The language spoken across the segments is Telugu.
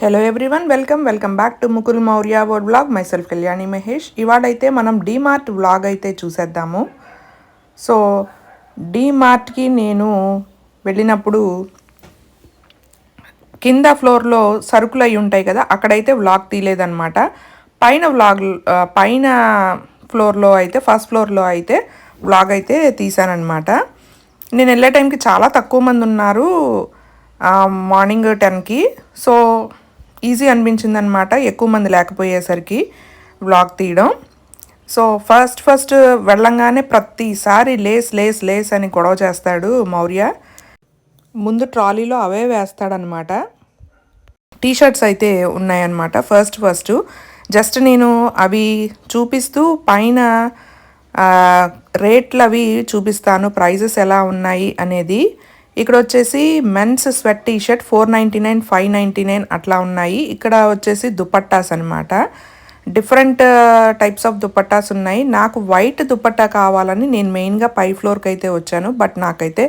Hello everyone welcome welcome back to Mukul Maurya word blog myself Kalyani Mahesh ఇవాడైతే మనం డీమార్ట్ వ్లాగ్ అయితే చూసేద్దాము. సో డీమార్ట్కి నేను వెళ్ళినప్పుడు కింద ఫ్లోర్లో సరుకులు అయి ఉంటాయి కదా అక్కడైతే వ్లాగ్ తీయలేదనమాట పైన వ్లాగ్ పైన ఫ్లోర్లో అయితే ఫస్ట్ ఫ్లోర్లో అయితే వ్లాగ్ అయితే తీసానమాట నేను వెళ్ళే టైంకి చాలా తక్కువ మంది ఉన్నారు మార్నింగ్ టెన్కి సో ఈజీ అనిపించింది అనమాట ఎక్కువ మంది లేకపోయేసరికి వ్లాగ్ తీయడం. సో ఫస్ట్ ఫస్ట్ వెళ్ళంగానే ప్రతిసారి లేస్ లేస్ లేస్ అని గొడవ చేస్తాడు మౌర్య. ముందు ట్రాలీలో అవే వేస్తాడనమాట టీ షర్ట్స్ అయితే ఉన్నాయన్నమాట. ఫస్ట్ ఫస్ట్ జస్ట్ నేను అవి చూపిస్తూ పైన రేట్లు అవి చూపిస్తాను. ప్రైజెస్ ఎలా ఉన్నాయి అనేది ఇక్కడ వచ్చేసి men's sweat T shirt four ninety nine five ninety nine అట్లా ఉన్నాయి. ఇక్కడ వచ్చేసి దుపట్టాస్ అనమాట డిఫరెంట్ టైప్స్ ఆఫ్ దుపట్టాస్ ఉన్నాయి. నాకు వైట్ దుపట్టా కావాలని నేను మెయిన్గా పై ఫ్లోర్కి అయితే వచ్చాను. బట్ నాకైతే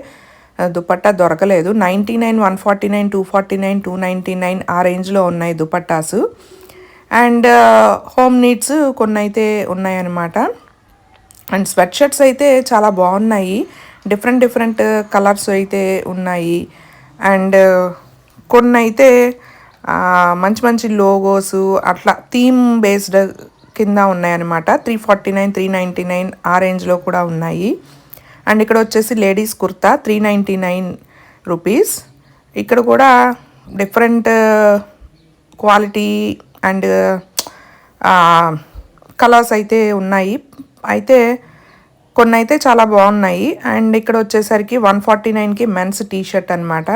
దుపట్టా దొరకలేదు. Ninety nine one forty nine two forty nine two ninety nine ఆ రేంజ్లో ఉన్నాయి దుపట్టాసు. అండ్ హోమ్ నీడ్స్ కొన్ని అయితే ఉన్నాయన్నమాట. అండ్ స్వెట్ షర్ట్స్ అయితే చాలా బాగున్నాయి. డిఫరెంట్ డిఫరెంట్ కలర్స్ అయితే ఉన్నాయి. అండ్ కొన్ని అయితే మంచి మంచి లోగోస్ అట్లా థీమ్ బేస్డ్ కింద ఉన్నాయన్నమాట. Three forty nine three ninety nine ఆ రేంజ్లో కూడా ఉన్నాయి. అండ్ ఇక్కడ వచ్చేసి ladies kurta three ninety nine rupees ఇక్కడ కూడా డిఫరెంట్ క్వాలిటీ అండ్ కలర్స్ అయితే ఉన్నాయి. అయితే కొన్ని అయితే చాలా బాగున్నాయి. అండ్ ఇక్కడ వచ్చేసరికి వన్ ఫార్టీ నైన్కి మెన్స్ టీ షర్ట్ అనమాట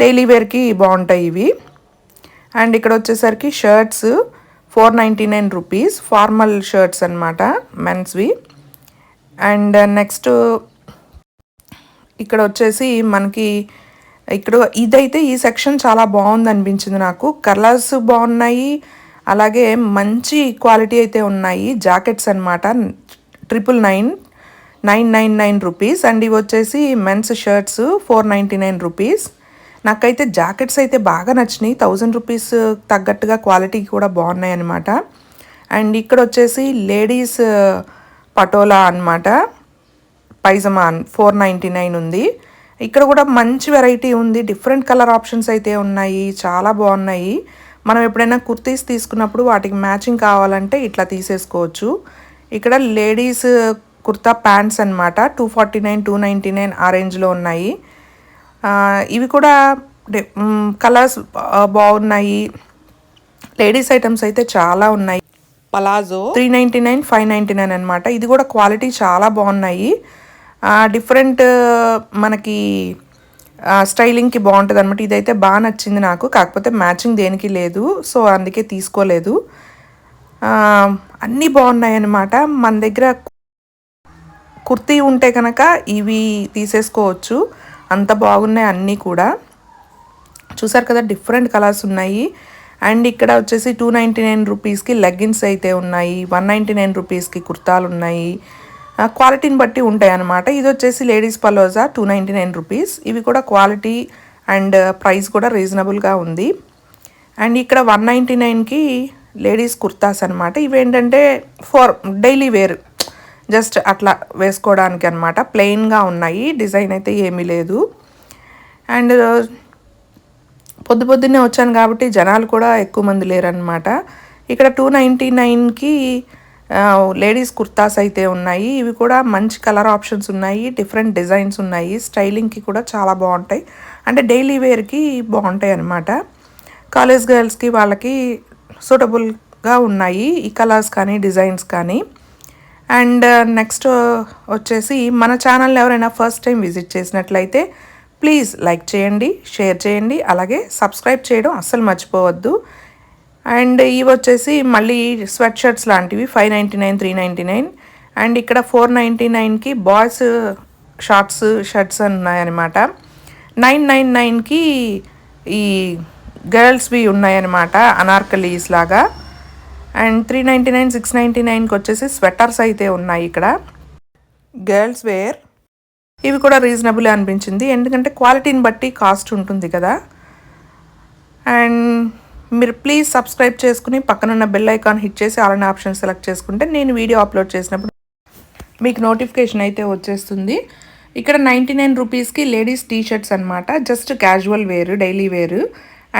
డైలీ వేర్కి బాగుంటాయి ఇవి. అండ్ ఇక్కడ వచ్చేసరికి shirts four ninety nine rupees formal shirts అనమాట మెన్స్వి. అండ్ నెక్స్ట్ ఇక్కడ వచ్చేసి మనకి ఇక్కడ ఇదైతే ఈ సెక్షన్ చాలా బాగుంది అనిపించింది నాకు. కలర్స్ బాగున్నాయి అలాగే మంచి క్వాలిటీ అయితే ఉన్నాయి జాకెట్స్ అనమాట triple nine nine nine nine rupees. And ఇవి వచ్చేసి men's shirts four ninety nine rupees. నాకైతే జాకెట్స్ అయితే బాగా నచ్చినాయి. థౌజండ్ రూపీస్ తగ్గట్టుగా క్వాలిటీ కూడా బాగున్నాయి అనమాట అండ్ ఇక్కడ వచ్చేసి లేడీస్ పటోలా అన్నమాట. పైజమాన్ ఫోర్ నైంటీ నైన్ ఉంది. ఇక్కడ కూడా మంచి వెరైటీ ఉంది. డిఫరెంట్ కలర్ ఆప్షన్స్ అయితే ఉన్నాయి. చాలా బాగున్నాయి. మనం ఎప్పుడైనా కుర్తీస్ తీసుకున్నప్పుడు వాటికి మ్యాచింగ్ కావాలంటే ఇట్లా తీసేసుకోవచ్చు. ఇక్కడ లేడీస్ కుర్తా ప్యాంట్స్ అనమాట two forty nine two ninety nine ఆ రేంజ్లో ఉన్నాయి ఇవి కూడా కలర్స్ బాగున్నాయి. లేడీస్ ఐటమ్స్ అయితే చాలా ఉన్నాయి. Palazzo three ninety nine five ninety nine అనమాట ఇది కూడా క్వాలిటీ చాలా బాగున్నాయి. డిఫరెంట్ మనకి స్టైలింగ్కి బాగుంటుంది అనమాట ఇదైతే బాగా నచ్చింది నాకు. కాకపోతే మ్యాచింగ్ దేనికి లేదు. సో అందుకే తీసుకోలేదు. అన్నీ బాగున్నాయి అన్నమాట మన దగ్గర కుర్తీ ఉంటే కనుక ఇవి తీసేసుకోవచ్చు. అంత బాగున్నాయి అన్నీ కూడా. చూసారు కదా డిఫరెంట్ కలర్స్ ఉన్నాయి. అండ్ ఇక్కడ వచ్చేసి టూ నైంటీ నైన్ రూపీస్కి లెగ్గిన్స్ అయితే ఉన్నాయి. వన్ నైంటీ నైన్ రూపీస్కి కుర్తాలు ఉన్నాయి. క్వాలిటీని బట్టి ఉంటాయి అన్నమాట ఇది వచ్చేసి ladies palazzo two ninety nine rupees. ఇవి కూడా క్వాలిటీ అండ్ ప్రైస్ కూడా రీజనబుల్గా ఉంది. అండ్ ఇక్కడ వన్ నైంటీ నైన్కి లేడీస్ కుర్తాస్ అనమాట ఇవేంటంటే ఫార్ డైలీ వేర్ జస్ట్ అట్లా వేసుకోవడానికి అనమాట ప్లెయిన్గా ఉన్నాయి డిజైన్ అయితే ఏమీ లేదు. అండ్ పొద్దు పొద్దున్నే వచ్చాను కాబట్టి జనాలు కూడా ఎక్కువ మంది లేరనమాట ఇక్కడ టూ నైంటీ నైన్కి లేడీస్ కుర్తాస్ అయితే ఉన్నాయి. ఇవి కూడా మంచి కలర్ ఆప్షన్స్ ఉన్నాయి డిఫరెంట్ డిజైన్స్ ఉన్నాయి. స్టైలింగ్కి కూడా చాలా బాగుంటాయి. అంటే డైలీ వేర్కి బాగుంటాయి అన్నమాట. కాలేజ్ గర్ల్స్కి వాళ్ళకి సూటబుల్గా ఉన్నాయి. ఈ కలర్స్ కానీ డిజైన్స్ కానీ. అండ్ uh, నెక్స్ట్ uh, వచ్చేసి మన ఛానల్ని ఎవరైనా ఫస్ట్ టైం విజిట్ చేసినట్లయితే ప్లీజ్ లైక్ చేయండి షేర్ చేయండి అలాగే సబ్స్క్రైబ్ చేయడం అస్సలు మర్చిపోవద్దు. అండ్ ఇవి వచ్చేసి మళ్ళీ స్వెట్ షర్ట్స్ లాంటివి five ninety nine three ninety nine. And ఇక్కడ ఫోర్ నైంటీ నైన్కి బాయ్స్ uh, షార్ట్స్ షర్ట్స్ ఉన్నాయన్నమాట నైన్ నైన్ నైన్కి ఈ గర్ల్స్వి ఉన్నాయన్నమాట అనార్కలీస్ లాగా. And three ninety nine six ninety నైన్కి వచ్చేసి స్వెటర్స్ అయితే ఉన్నాయి ఇక్కడ. Girls wear. ఇవి కూడా రీజనబుల్ అనిపించింది ఎందుకంటే క్వాలిటీని బట్టి కాస్ట్ ఉంటుంది కదా. అండ్ మీరు ప్లీజ్ సబ్స్క్రైబ్ చేసుకుని పక్కనున్న బెల్ ఐకాన్ హిట్ చేసి అలానే ఆప్షన్ సెలెక్ట్ చేసుకుంటే నేను వీడియో అప్లోడ్ చేసినప్పుడు మీకు నోటిఫికేషన్ అయితే వచ్చేస్తుంది. ఇక్కడ నైంటీ నైన్ రూపీస్కి లేడీస్ టీ షర్ట్స్ అనమాట just casual wear daily wear.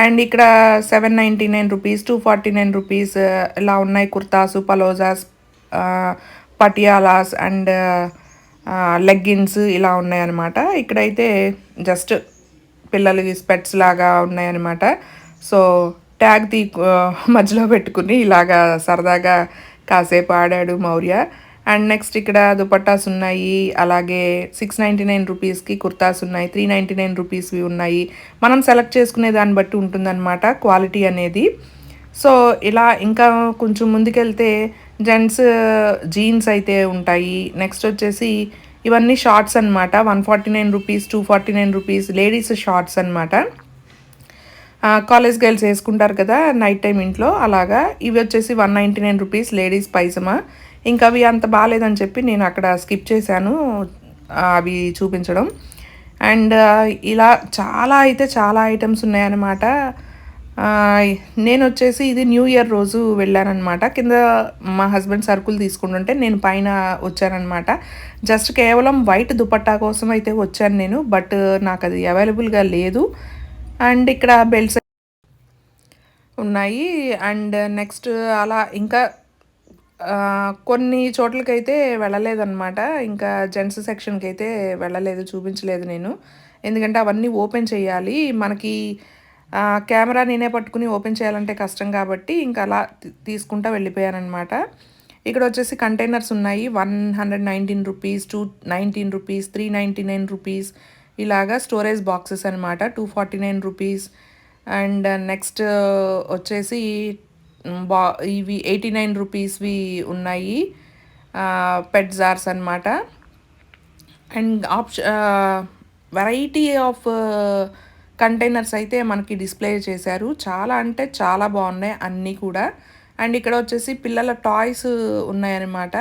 And ఇక్కడ seven ninety nine rupees two forty nine rupees ఇలా ఉన్నాయి kurtas palazzos Patialas and leggings ఇలా ఉన్నాయన్నమాట. ఇక్కడైతే జస్ట్ పిల్లలకి స్పెట్స్ లాగా ఉన్నాయన్నమాట. సో ట్యాగ్ తీ మధ్యలో పెట్టుకుని ఇలాగా సరదాగా కాసేపు ఆడాడు మౌర్య. అండ్ నెక్స్ట్ ఇక్కడ దుపట్టాస్ ఉన్నాయి అలాగే సిక్స్ నైంటీ నైన్ రూపీస్కి కుర్తాస్ ఉన్నాయి త్రీ నైంటీ నైన్ రూపీస్వి ఉన్నాయి. మనం సెలెక్ట్ చేసుకునే దాన్ని బట్టి ఉంటుందన్నమాట క్వాలిటీ అనేది. సో ఇలా ఇంకా కొంచెం ముందుకెళ్తే జెంట్స్ జీన్స్ అయితే ఉంటాయి. నెక్స్ట్ వచ్చేసి ఇవన్నీ షార్ట్స్ అనమాట one forty nine rupees two forty nine rupees ladies shorts అనమాట కాలేజ్ గర్ల్స్ వేసుకుంటారు కదా నైట్ టైం ఇంట్లో అలాగా. ఇవి వచ్చేసి one ninety nine rupees ladies pyjama ఇంకా అవి అంత బాగాలేదని చెప్పి నేను అక్కడ స్కిప్ చేశాను అవి చూపించడం. అండ్ ఇలా చాలా అయితే చాలా ఐటమ్స్ ఉన్నాయన్నమాట. నేను వచ్చేసి ఇది న్యూ ఇయర్ రోజు వెళ్ళానమాట కింద మా హస్బెండ్ సరుకులు తీసుకుంటుంటే నేను పైన వచ్చానమాట జస్ట్ కేవలం వైట్ దుపట్టా కోసం అయితే వచ్చాను నేను బట్ నాకు అది అవైలబుల్గా లేదు. అండ్ ఇక్కడ బెల్ట్స్ ఉన్నాయి. అండ్ నెక్స్ట్ అలా ఇంకా కొన్ని చోట్లకైతే వెళ్ళలేదన్నమాట. ఇంకా జెంట్స్ సెక్షన్కి అయితే వెళ్ళలేదు చూపించలేదు నేను. ఎందుకంటే అవన్నీ ఓపెన్ చేయాలి. మనకి కెమెరా నేనే పట్టుకుని ఓపెన్ చేయాలంటే కష్టం కాబట్టి ఇంకా అలా తీసుకుంటా వెళ్ళిపోయానమాట ఇక్కడ వచ్చేసి కంటైనర్స్ ఉన్నాయి. One hundred nineteen rupees two nineteen rupees three ninety nine rupees ఇలాగా స్టోరేజ్ బాక్సెస్ అనమాట two forty nine rupees. And next వచ్చేసి బా ఇవి ఎయిటీ నైన్ రూపీస్వి ఉన్నాయి. పెట్ జార్స్ అనమాట అండ్ ఆప్ష వెరైటీ ఆఫ్ కంటైనర్స్ అయితే మనకి డిస్ప్లే చేశారు. చాలా అంటే చాలా బాగున్నాయి అన్నీ కూడా. అండ్ ఇక్కడ వచ్చేసి పిల్లల టాయ్స్ ఉన్నాయన్నమాట.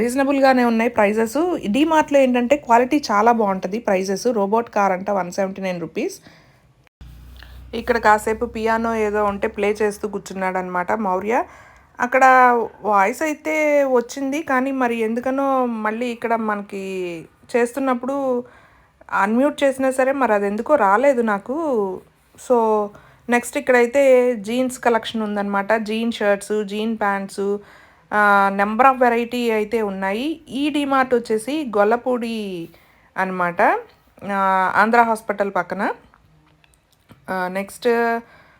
రీజనబుల్గానే ఉన్నాయి ప్రైజెస్. డీమార్ట్లో ఏంటంటే క్వాలిటీ చాలా బాగుంటుంది ప్రైజెస్. రోబోట్ కార్ అంట వన్ సెవెంటీ నైన్ రూపీస్. ఇక్కడ కాసేపు పియానో ఏదో ఉంటే ప్లే చేస్తూ కూర్చున్నాడు అనమాట మౌర్య. అక్కడ వాయిస్ అయితే వచ్చింది కానీ మరి ఎందుకనో మళ్ళీ ఇక్కడ మనకి చేస్తున్నప్పుడు అన్మ్యూట్ చేసినా సరే మరి అది ఎందుకో రాలేదు నాకు. సో నెక్స్ట్ ఇక్కడైతే జీన్స్ కలెక్షన్ ఉందన్నమాట jean shirts jean pants number of variety అయితే ఉన్నాయి. ఈ డిమార్ట్ వచ్చేసి గొల్లపూడి అనమాట ఆంధ్ర హాస్పిటల్ పక్కన. నెక్స్ట్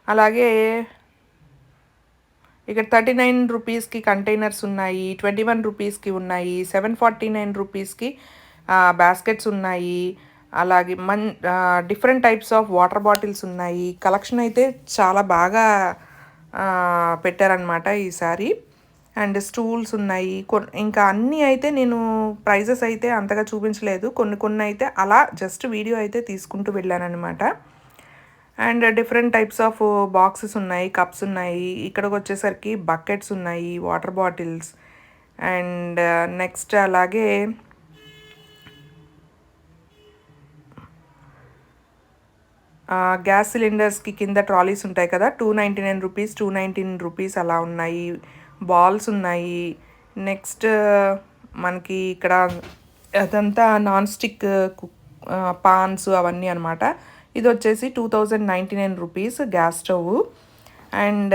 అలాగే ఇక్కడ థర్టీ నైన్ రూపీస్కి కంటైనర్స్ ఉన్నాయి ట్వంటీ వన్ రూపీస్కి ఉన్నాయి సెవెన్ ఫార్టీ నైన్ రూపీస్కి బాస్కెట్స్ ఉన్నాయి అలాగే Mann different types of water bottles ఉన్నాయి. కలెక్షన్ అయితే చాలా బాగా పెట్టారనమాట ఈసారి అండ్ స్టూల్స్ ఉన్నాయి. ఇంకా అన్నీ అయితే నేను ప్రైజెస్ అయితే అంతగా చూపించలేదు. కొన్ని కొన్ని అయితే అలా జస్ట్ వీడియో అయితే తీసుకుంటూ వెళ్ళానమాట and different types of boxes ఉన్నాయి కప్స్ ఉన్నాయి. ఇక్కడికి వచ్చేసరికి బకెట్స్ ఉన్నాయి వాటర్ బాటిల్స్. అండ్ నెక్స్ట్ అలాగే గ్యాస్ సిలిండర్స్కి కింద ట్రాలీస్ ఉంటాయి కదా two ninety nine rupees two nineteen rupees అలా ఉన్నాయి. బాల్స్ ఉన్నాయి. నెక్స్ట్ మనకి ఇక్కడ అదంతా నాన్ స్టిక్ పాన్స్ అవన్నీ అనమాట ఇది వచ్చేసి two thousand ninety nine rupees gas stove. And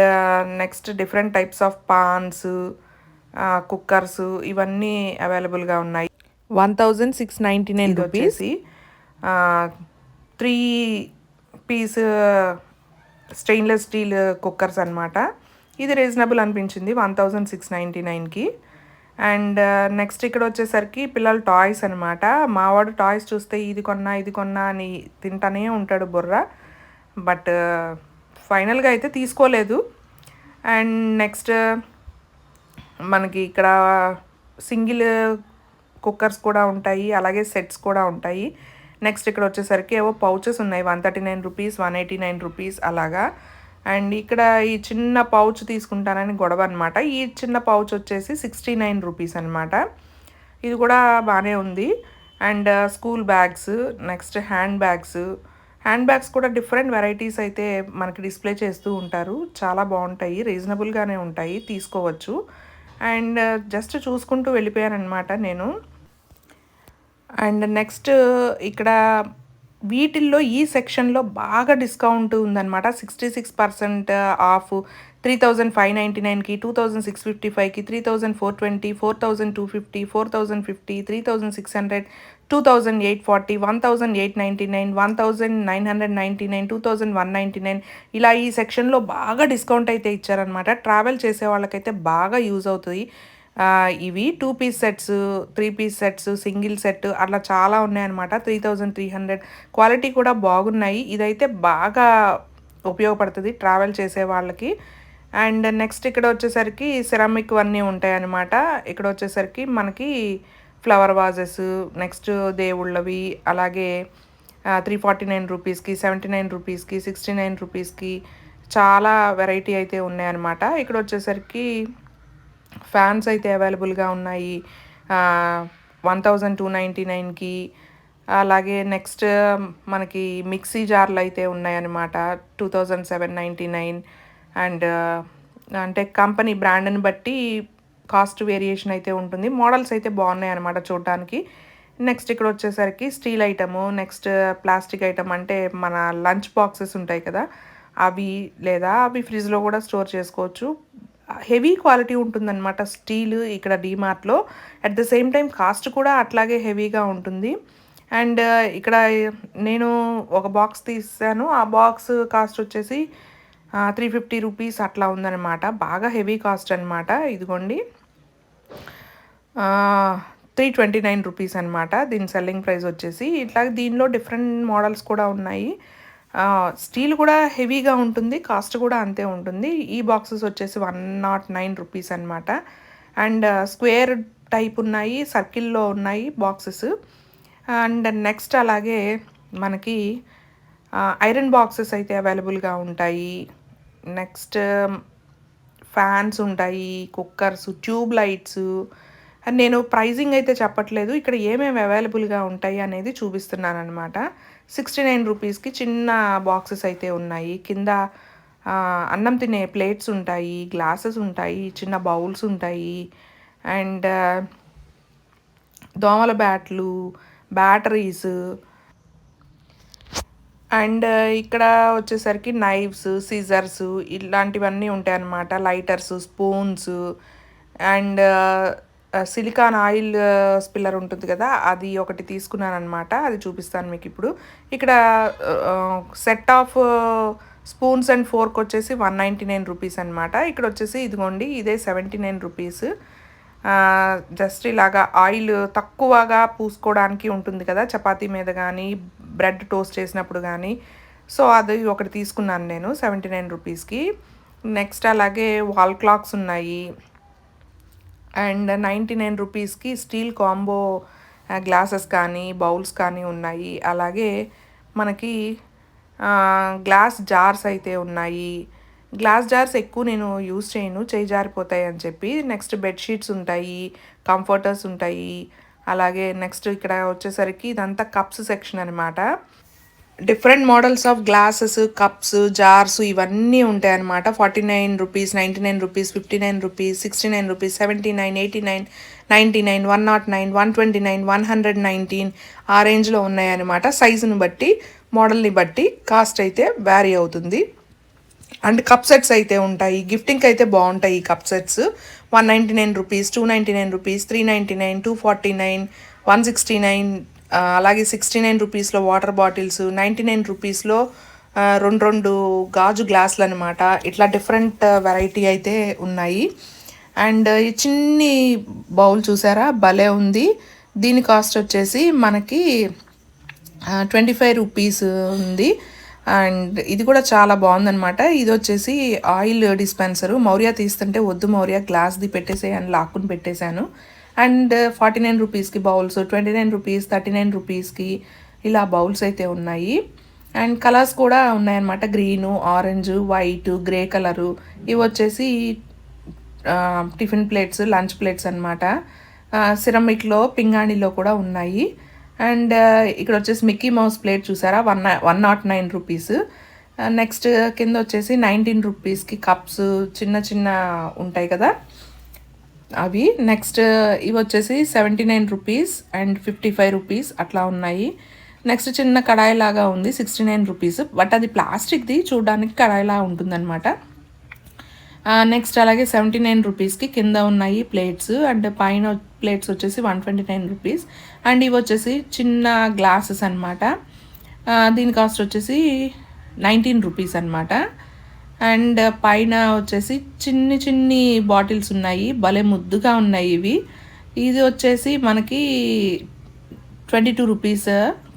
next different types of pans cookers ఇవన్నీ అవైలబుల్గా ఉన్నాయి. One thousand six ninety nine rupees. Three piece stainless steel cookers అనమాట ఇది రీజనబుల్ అనిపించింది వన్ థౌజండ్ సిక్స్ నైంటీ నైన్కి. అండ్ నెక్స్ట్ ఇక్కడ వచ్చేసరికి పిల్లల టాయ్స్ అనమాట మావాడు టాయ్స్ చూస్తే ఇది కొన్నా ఇది కొన్నా అని తింటానే ఉంటాడు బుర్ర. బట్ ఫైనల్గా అయితే తీసుకోలేదు. అండ్ నెక్స్ట్ మనకి ఇక్కడ సింగిల్ కుక్కర్స్ కూడా ఉంటాయి అలాగే సెట్స్ కూడా ఉంటాయి. నెక్స్ట్ ఇక్కడ వచ్చేసరికి ఏవో పౌచెస్ ఉన్నాయి one thirty nine rupees one eighty nine rupees అలాగా. అండ్ ఇక్కడ ఈ చిన్న పౌచ్ తీసుకుంటానని గొడవ అనమాట ఈ చిన్న పౌచ్ వచ్చేసి సిక్స్టీ నైన్ రూపీస్ అనమాట ఇది కూడా బాగానే ఉంది. And uh, school bags next hand bags. Hand bags కూడా డిఫరెంట్ వెరైటీస్ అయితే మనకి డిస్ప్లే చేస్తూ ఉంటారు. చాలా బాగుంటాయి. రీజనబుల్గానే ఉంటాయి. తీసుకోవచ్చు. అండ్ uh, జస్ట్ చూసుకుంటూ వెళ్ళిపోయానమాట నేను. అండ్ నెక్స్ట్ uh, ఇక్కడ వీటిల్లో ఈ సెక్షన్లో బాగా డిస్కౌంట్ ఉందన్నమాట. Sixty six percent off three thousand five ninety నైన్కి టూ థౌజండ్ సిక్స్ ఫిఫ్టీ ఫైవ్కి three thousand four twenty four thousand two fifty four thousand fifty three thousand six hundred two thousand eight forty one thousand eight ninety nine one thousand nine hundred ninety nine two thousand one ninety nine ఇలా ఈ సెక్షన్లో బాగా డిస్కౌంట్ అయితే ఇచ్చారనమాట ట్రావెల్ చేసే వాళ్ళకైతే బాగా యూజ్ అవుతుంది. ఇవి two piece sets three piece sets single set అట్లా చాలా ఉన్నాయన్నమాట. Three thousand three hundred quality కూడా బాగున్నాయి. ఇదైతే బాగా ఉపయోగపడుతుంది ట్రావెల్ చేసే వాళ్ళకి. అండ్ నెక్స్ట్ ఇక్కడ వచ్చేసరికి సిరామిక్ అన్నీ ఉంటాయన్నమాట. ఇక్కడ వచ్చేసరికి మనకి ఫ్లవర్ వాజెస్ నెక్స్ట్ దేవుళ్ళవి అలాగే త్రీ ఫార్టీ నైన్ రూపీస్కి సెవెంటీ నైన్ రూపీస్కి సిక్స్టీ నైన్ రూపీస్కి చాలా వెరైటీ అయితే ఉన్నాయన్నమాట. ఇక్కడ వచ్చేసరికి ఫ్యాన్స్ అయితే అవైలబుల్గా ఉన్నాయి. వన్ థౌజండ్ టూ నైంటీ నైన్కి. అలాగే నెక్స్ట్ మనకి మిక్సీ జార్లు అయితే ఉన్నాయన్నమాట. Two thousand seven ninety nine and అంటే కంపెనీ బ్రాండ్ని బట్టి కాస్ట్ వేరియేషన్ అయితే ఉంటుంది. మోడల్స్ అయితే బాగున్నాయి అనమాట చూడడానికి. నెక్స్ట్ ఇక్కడ వచ్చేసరికి steel item next plastic item అంటే మన లంచ్ బాక్సెస్ ఉంటాయి కదా అవి లేదా అవి ఫ్రిడ్జ్లో కూడా స్టోర్ చేసుకోవచ్చు. హెవీ క్వాలిటీ ఉంటుందన్నమాట స్టీల్ ఇక్కడ డీమార్ట్లో at the same time cost కూడా అట్లాగే హెవీగా ఉంటుంది. అండ్ uh, ఇక్కడ నేను ఒక బాక్స్ తీసాను. ఆ బాక్స్ కాస్ట్ వచ్చేసి త్రీ ఫిఫ్టీ రూపీస్ అట్లా ఉందన్నమాట. బాగా హెవీ కాస్ట్ అనమాట ఇదిగోండి. త్రీ ట్వంటీ నైన్ రూపీస్ అనమాట దీని సెల్లింగ్ ప్రైస్ వచ్చేసి. ఇట్లా దీనిలో డిఫరెంట్ మోడల్స్ కూడా ఉన్నాయి. స్టీల్ కూడా హెవీగా ఉంటుంది కాస్ట్ కూడా అంతే ఉంటుంది. ఈ బాక్సెస్ వచ్చేసి వన్ నాట్ నైన్ రూపీస్ అనమాట అండ్ స్క్వేర్ టైప్ ఉన్నాయి సర్కిల్లో ఉన్నాయి బాక్సెస్. అండ్ నెక్స్ట్ అలాగే మనకి ఐరన్ బాక్సెస్ అయితే అవైలబుల్గా ఉంటాయి. నెక్స్ట్ ఫ్యాన్స్ ఉంటాయి కుక్కర్స్ ట్యూబ్ లైట్స్. నేను ప్రైజింగ్ అయితే చెప్పట్లేదు ఇక్కడ ఏమేమి అవైలబుల్గా ఉంటాయి అనేది చూపిస్తున్నాను అనమాట సిక్స్టీ నైన్ రూపీస్కి చిన్న బాక్సెస్ అయితే ఉన్నాయి. కింద అన్నం తినే ప్లేట్స్ ఉంటాయి గ్లాసెస్ ఉంటాయి చిన్న బౌల్స్ ఉంటాయి. అండ్ దోమల బ్యాట్లు బ్యాటరీస్. అండ్ ఇక్కడ వచ్చేసరికి నైఫ్స్ సిజర్స్ ఇలాంటివన్నీ ఉంటాయి అన్నమాట lighters spoons. And silicone oil spiller ఉంటుంది కదా అది ఒకటి తీసుకున్నాను అనమాట అది చూపిస్తాను మీకు ఇప్పుడు ఇక్కడ set of spoons and fork వచ్చేసి వన్ నైంటీ నైన్ రూపీస్ అనమాట ఇక్కడ వచ్చేసి ఇదిగోండి ఇదే సెవెంటీ నైన్ రూపీస్. జస్ట్ ఇలాగా ఆయిల్ తక్కువగా పూసుకోవడానికి ఉంటుంది కదా చపాతీ మీద కానీ బ్రెడ్ టోస్ట్ చేసినప్పుడు కానీ సో అది ఒకటి తీసుకున్నాను నేను సెవెంటీ నైన్ రూపీస్కి. నెక్స్ట్ అలాగే వాల్ క్లాక్స్ ఉన్నాయి. అండ్ నైంటీ నైన్ రూపీస్కి స్టీల్ కాంబో గ్లాసెస్ కానీ బౌల్స్ కానీ ఉన్నాయి. అలాగే మనకి గ్లాస్ జార్స్ అయితే ఉన్నాయి. గ్లాస్ జార్స్ ఎక్కువ నేను యూస్ చేయను. చేయి జారిపోతాయి అని చెప్పి నెక్స్ట్ బెడ్షీట్స్ ఉంటాయి కంఫర్టర్స్ ఉంటాయి. అలాగే నెక్స్ట్ ఇక్కడ వచ్చేసరికి ఇదంతా కప్స్ సెక్షన్ అనమాట different models of glasses cups jars ఇవన్నీ ఉంటాయి అనమాట forty nine rupees ninety nine rupees fifty nine rupees sixty nine rupees seventy nine eighty nine ninety nine one nought nine one twenty nine one hundred nineteen ఆ రేంజ్లో ఉన్నాయన్నమాట. సైజుని బట్టి మోడల్ని బట్టి కాస్ట్ అయితే వ్యారీ అవుతుంది. అండ్ కప్ సెట్స్ అయితే ఉంటాయి. గిఫ్టింగ్కి అయితే బాగుంటాయి ఈ cup sets. One ninety nine rupees two ninety nine rupees three ninety nine two forty nine one sixty nine అలాగే సిక్స్టీ నైన్ రూపీస్లో వాటర్ బాటిల్స్ నైంటీ నైన్ రూపీస్లో రెండు రెండు గాజు గ్లాసులు అనమాట ఇట్లా డిఫరెంట్ వెరైటీ అయితే ఉన్నాయి. అండ్ ఈ చిన్ని బౌల్ చూసారా? భలే ఉంది. దీని కాస్ట్ వచ్చేసి మనకి ట్వంటీ ఫైవ్ రూపీస్ ఉంది. అండ్ ఇది కూడా చాలా బాగుందనమాట ఇది వచ్చేసి ఆయిల్ డిస్పెన్సరు మౌర్య తీస్తుంటే వద్దు మౌర్య గ్లాస్ది పెట్టేసేయని లాక్కుని పెట్టేశాను. అండ్ ఫార్టీ నైన్ రూపీస్కి bowls twenty nine rupees thirty nine రూపీస్కి ఇలా బౌల్స్ అయితే ఉన్నాయి. అండ్ కలర్స్ కూడా ఉన్నాయన్నమాట. Green orange white grey colour. ఇవి వచ్చేసి టిఫిన్ ప్లేట్స్ లంచ్ ప్లేట్స్ అనమాట సిరమిక్లో పింగాణిలో కూడా ఉన్నాయి. అండ్ ఇక్కడ వచ్చేసి మిక్కీ మౌస్ ప్లేట్ చూసారా? One one nought nine rupees. Next కింద వచ్చేసి నైన్టీన్ రూపీస్కి కప్స్ చిన్న చిన్న ఉంటాయి కదా? అవి. నెక్స్ట్ ఇవి వచ్చేసి seventy nine rupees and fifty five rupees అట్లా ఉన్నాయి. నెక్స్ట్ చిన్న కడాయి లాగా ఉంది సిక్స్టీ నైన్ రూపీస్ బట్ అది ప్లాస్టిక్ది చూడడానికి కడాయిలా ఉంటుందన్నమాట. నెక్స్ట్ అలాగే సెవెంటీ నైన్ రూపీస్కి కింద ఉన్నాయి ప్లేట్స్ అండ్ పైన ప్లేట్స్ వచ్చేసి one twenty nine rupees and ఇవి వచ్చేసి చిన్న గ్లాసెస్ అనమాట దీని కాస్ట్ వచ్చేసి నైన్టీన్ రూపీస్ అనమాట అండ్ పైన వచ్చేసి చిన్ని చిన్ని బాటిల్స్ ఉన్నాయి. భలే ముద్దుగా ఉన్నాయి ఇవి. ఇది వచ్చేసి మనకి ట్వంటీ టూ రూపీస్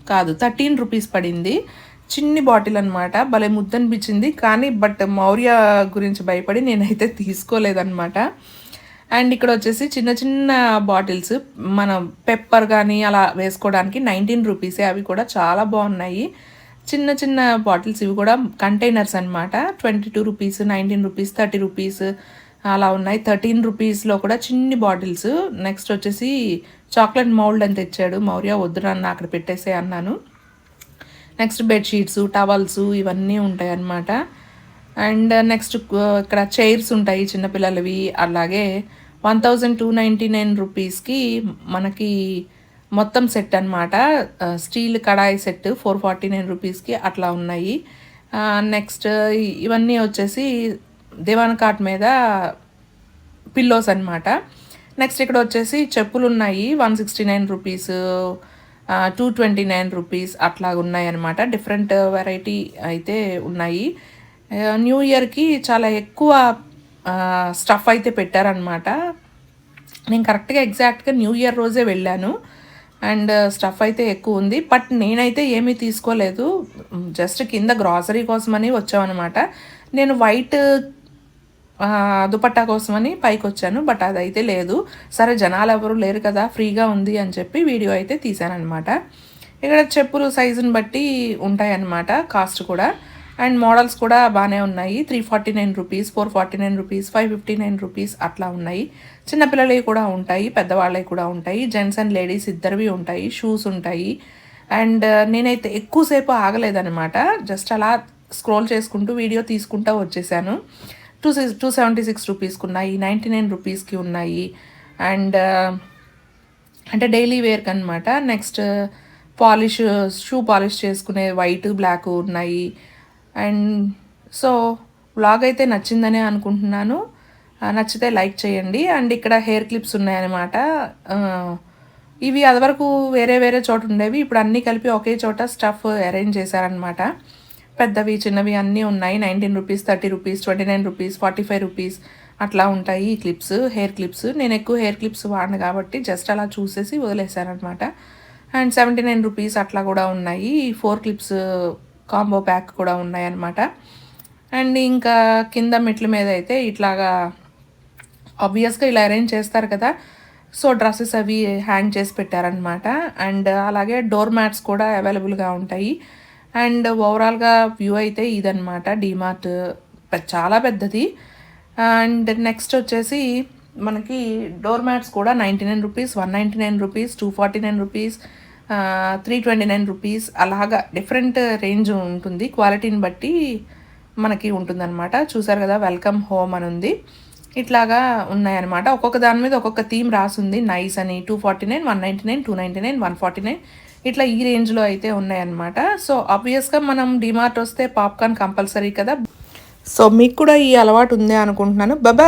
కాదు థర్టీన్ రూపీస్ పడింది. చిన్ని బాటిల్ అనమాట భలే ముద్దు అనిపించింది కానీ బట్ మౌర్య గురించి భయపడి నేనైతే తీసుకోలేదన్నమాట. అండ్ ఇక్కడ వచ్చేసి చిన్న చిన్న బాటిల్స్ మన పెప్పర్ కానీ అలా వేసుకోవడానికి నైన్టీన్ రూపీసే. అవి కూడా చాలా బాగున్నాయి. చిన్న చిన్న బాటిల్స్ ఇవి కూడా కంటైనర్స్ అనమాట twenty two rupees nineteen rupees thirty rupees అలా ఉన్నాయి. థర్టీన్ రూపీస్లో కూడా చిన్ని బాటిల్స్. నెక్స్ట్ వచ్చేసి చాక్లెట్ మౌల్డ్ అని తెచ్చాడు మౌర్య. వద్దు అక్కడ పెట్టేసే అన్నాను. నెక్స్ట్ బెడ్షీట్స్ టవల్స్ ఇవన్నీ ఉంటాయి అన్నమాట. అండ్ నెక్స్ట్ ఇక్కడ చైర్స్ ఉంటాయి చిన్నపిల్లలవి అలాగే one thousand two ninety nine రూపీస్కి మనకి మొత్తం సెట్ అనమాట steel kadai set four forty nine రూపీస్కి అట్లా ఉన్నాయి. నెక్స్ట్ ఇవన్నీ వచ్చేసి దివాన్ కాట్ మీద పిల్లోస్ అనమాట నెక్స్ట్ ఇక్కడ వచ్చేసి చెప్పులు ఉన్నాయి. One sixty nine rupees two twenty nine rupees అట్లా ఉన్నాయి అనమాట డిఫరెంట్ వెరైటీ అయితే ఉన్నాయి. న్యూ ఇయర్కి చాలా ఎక్కువ స్టఫ్ అయితే పెట్టారనమాట నేను కరెక్ట్గా ఎగ్జాక్ట్గా న్యూ ఇయర్ రోజే వెళ్ళాను. అండ్ uh, స్టఫ్ అయితే ఎక్కువ ఉంది. బట్ నేనైతే ఏమీ తీసుకోలేదు. జస్ట్ కింద గ్రాసరీ కోసమని వచ్చామన్నమాట నేను వైట్ దుపట్టా కోసమని పైకి వచ్చాను బట్ అదైతే లేదు. సరే జనాలు ఎవరు లేరు కదా ఫ్రీగా ఉంది అని చెప్పి వీడియో అయితే తీశానమాట ఇక్కడ చెప్పులు సైజుని బట్టి ఉంటాయన్నమాట కాస్ట్ కూడా. అండ్ మోడల్స్ కూడా బాగానే ఉన్నాయి. Three forty nine rupees four forty nine rupees five fifty nine rupees అట్లా ఉన్నాయి. చిన్నపిల్లలవి కూడా ఉంటాయి పెద్దవాళ్ళవి కూడా ఉంటాయి. జెంట్స్ అండ్ లేడీస్ ఇద్దరివి ఉంటాయి షూస్ ఉంటాయి. అండ్ uh, నేనైతే ఎక్కువసేపు ఆగలేదనమాట జస్ట్ అలా స్క్రోల్ చేసుకుంటూ వీడియో తీసుకుంటూ వచ్చేసాను. Two six two seventy six రూపీస్కి ఉన్నాయి నైంటీ నైన్ రూపీస్కి ఉన్నాయి. అండ్ uh, అంటే డైలీ వేర్కి అనమాట నెక్స్ట్ పాలిష్ షూ పాలిష్ చేసుకునే వైట్ బ్లాక్ ఉన్నాయి. అండ్ సో వ్లాగ్ అయితే నచ్చిందనే అనుకుంటున్నాను. నచ్చితే లైక్ చేయండి. అండ్ ఇక్కడ హెయిర్ క్లిప్స్ ఉన్నాయన్నమాట. ఇవి అదివరకు వేరే వేరే చోట ఉండేవి. ఇప్పుడు అన్నీ కలిపి ఒకే చోట స్టఫ్ అరేంజ్ చేశారనమాట పెద్దవి చిన్నవి అన్నీ ఉన్నాయి. Nineteen rupees thirty rupees twenty nine rupees forty five rupees అట్లా ఉంటాయి ఈ క్లిప్స్ హెయిర్ క్లిప్స్. నేను ఎక్కువ హెయిర్ క్లిప్స్ వాడిన కాబట్టి జస్ట్ అలా చూసేసి వదిలేసాను అండ్ సెవెంటీ నైన్ రూపీస్ అట్లా కూడా ఉన్నాయి. ఈ ఫోర్ క్లిప్స్ కాంబో ప్యాక్ కూడా ఉన్నాయన్నమాట. అండ్ ఇంకా కింద మెట్ల మీద అయితే ఇట్లాగా ఆబ్వియస్గా ఇలా అరేంజ్ చేస్తారు కదా. సో డ్రెస్సెస్ అవి హ్యాంగ్ చేసి పెట్టారనమాట అండ్ అలాగే డోర్ మ్యాట్స్ కూడా అవైలబుల్గా ఉంటాయి. అండ్ ఓవరాల్గా వ్యూ అయితే ఇదనమాట డీమార్ట్ చాలా పెద్దది. అండ్ నెక్స్ట్ వచ్చేసి మనకి డోర్ మ్యాట్స్ కూడా ninety nine rupees one ninety nine rupees two forty nine rupees three twenty nine rupees అలాగా డిఫరెంట్ రేంజ్ ఉంటుంది. క్వాలిటీని బట్టి మనకి ఉంటుందన్నమాట. చూసారు కదా వెల్కమ్ హోమ్ అని ఉంది. ఇట్లాగా ఉన్నాయన్నమాట. ఒక్కొక్క దాని మీద ఒక్కొక్క థీమ్ రాసింది. నైస్ అని two forty nine one ninety nine two ninety nine one forty nine ఇట్లా ఈ రేంజ్లో అయితే ఉన్నాయన్నమాట. సో ఆబ్వియస్గా మనం డిమార్ట్ వస్తే పాప్కార్న్ కంపల్సరీ కదా. సో మీకు కూడా ఈ అలవాటు ఉంది అనుకుంటున్నాను. బాయ్